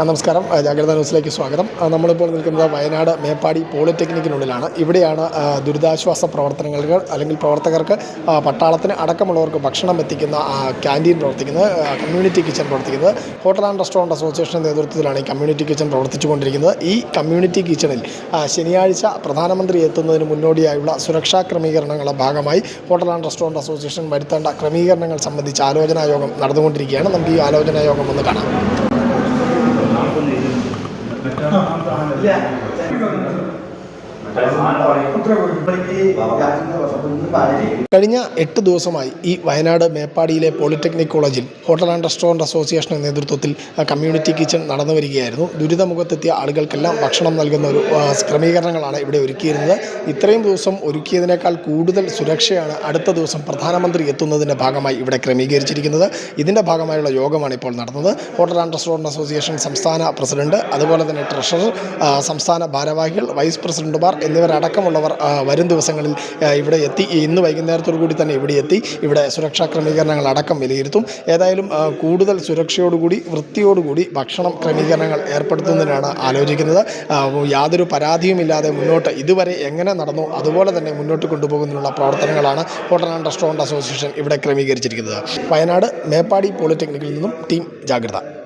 നമസ്കാരം. ജാഗ്രത ന്യൂസിലേക്ക് സ്വാഗതം. നമ്മളിപ്പോൾ നിൽക്കുന്നത് വയനാട് മേപ്പാടി പോളിടെക്നിക്കിനുള്ളിലാണ്. ഇവിടെയാണ് ദുരിതാശ്വാസ പ്രവർത്തനങ്ങൾക്ക് അല്ലെങ്കിൽ പ്രവർത്തകർക്ക് പട്ടാളത്തിന് അടക്കമുള്ളവർക്ക് ഭക്ഷണം എത്തിക്കുന്ന ക്യാന്റീൻ പ്രവർത്തിക്കുന്നത് കമ്മ്യൂണിറ്റി കിച്ചൺ പ്രവർത്തിക്കുന്നത്. ഹോട്ടൽ ആൻഡ് റെസ്റ്റോറന്റ് അസോസിയേഷന്റെ നേതൃത്വത്തിലാണ് ഈ കമ്മ്യൂണിറ്റി കിച്ചൺ പ്രവർത്തിച്ചുകൊണ്ടിരിക്കുന്നത്. ഈ കമ്മ്യൂണിറ്റി കിച്ചണിൽ ശനിയാഴ്ച പ്രധാനമന്ത്രി എത്തുന്നതിന് മുന്നോടിയായുള്ള സുരക്ഷാ ക്രമീകരണങ്ങളുടെ ഭാഗമായി ഹോട്ടൽ ആൻഡ് റെസ്റ്റോറന്റ് അസോസിയേഷൻ വരുത്തേണ്ട ക്രമീകരണങ്ങൾ സംബന്ധിച്ച് ആലോചനാ യോഗം നടന്നുകൊണ്ടിരിക്കുകയാണ്. നമുക്ക് ഈ ആലോചനാ യോഗം ഒന്ന് കാണാം. Yeah. കഴിഞ്ഞ എട്ട് ദിവസമായി ഈ വയനാട് മേപ്പാടിയിലെ പോളിടെക്നിക് കോളേജിൽ ഹോട്ടൽ ആൻഡ് റെസ്റ്റോറന്റ് അസോസിയേഷന്റെ നേതൃത്വത്തിൽ കമ്മ്യൂണിറ്റി കിച്ചൺ നടന്നു വരികയായിരുന്നു. ദുരിതമുഖത്തെത്തിയ ആളുകൾക്കെല്ലാം ഭക്ഷണം നൽകുന്ന ഒരു ക്രമീകരണങ്ങളാണ് ഇവിടെ ഒരുക്കിയിരുന്നത്. ഇത്രയും ദിവസം ഒരുക്കിയതിനേക്കാൾ കൂടുതൽ സുരക്ഷയാണ് അടുത്ത ദിവസം പ്രധാനമന്ത്രി എത്തുന്നതിന്റെ ഭാഗമായി ഇവിടെ ക്രമീകരിച്ചിരിക്കുന്നത്. ഇതിന്റെ ഭാഗമായുള്ള യോഗമാണ് ഇപ്പോൾ നടന്നത്. ഹോട്ടൽ ആൻഡ് റെസ്റ്റോറന്റ് അസോസിയേഷൻ സംസ്ഥാന പ്രസിഡന്റ് അതുപോലെ തന്നെ ട്രഷറർ സംസ്ഥാന ഭാരവാഹികൾ വൈസ് പ്രസിഡന്റുമാർ എന്നിവരടക്കമുള്ളവർ വരും ദിവസങ്ങളിൽ ഇവിടെ എത്തി ഇന്ന് വൈകുന്നേരത്തോടു കൂടി തന്നെ ഇവിടെ എത്തി ഇവിടെ സുരക്ഷാ ക്രമീകരണങ്ങൾ അടക്കം വിലയിരുത്തും. ഏതായാലും കൂടുതൽ സുരക്ഷയോടുകൂടി വൃത്തിയോടുകൂടി ഭക്ഷണം ക്രമീകരണങ്ങൾ ഏർപ്പെടുത്തുന്നതിനാണ് ആലോചിക്കുന്നത്. യാതൊരു പരാതിയുമില്ലാതെ മുന്നോട്ട് ഇതുവരെ എങ്ങനെ നടന്നു അതുപോലെ തന്നെ മുന്നോട്ട് കൊണ്ടുപോകുന്നതിനുള്ള പ്രവർത്തനങ്ങളാണ് ഹോട്ടൽ ആൻഡ് റെസ്റ്റോറന്റ് അസോസിയേഷൻ ഇവിടെ ക്രമീകരിച്ചിരിക്കുന്നത്. വയനാട് മേപ്പാടി പോളിടെക്നിക്കിൽ നിന്നും ടീം ജാഗ്രത.